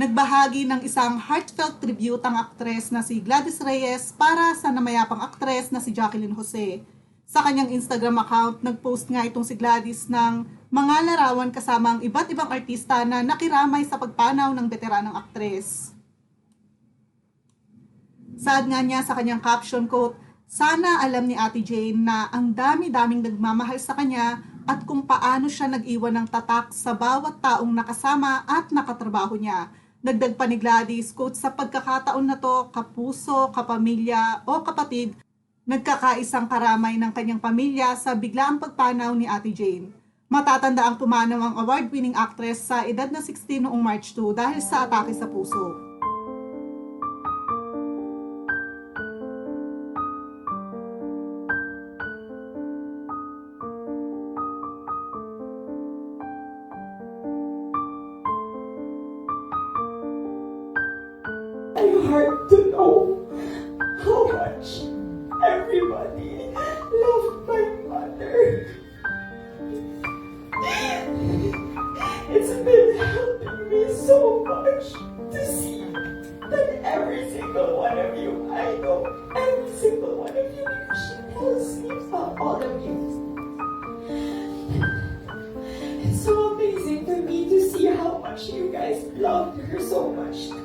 Nagbahagi ng isang heartfelt tribute ang aktres na si Gladys Reyes para sa namayapang aktres na si Jacqueline Jose. Sa kanyang Instagram account, nagpost nga itong si Gladys ng mga larawan kasama ang iba't ibang artista na nakiramay sa pagpanaw ng veteranang aktres. Saad nga niya sa kanyang caption quote, Sana alam ni Ate Jane na ang dami-daming nagmamahal sa kanya at kung paano siya nag-iwan ng tatak sa bawat taong nakasama at nakatrabaho niya. Dagdag pa ni Gladys, quote, sa pagkakataon na to, kapuso, kapamilya o kapatid, nagkakaisang karamay ng kanyang pamilya sa biglaang pagpanaw ni Ate Jane. Matatanda ang pumanaw ang award-winning actress sa edad na 16 noong March 2 dahil sa atake sa puso. I'm hard to know how much everybody loved my mother. It's been helping me so much to see that every single one of you I know, every single one of you, she tells me about all of you. It's so amazing for me to see how much you guys loved her so much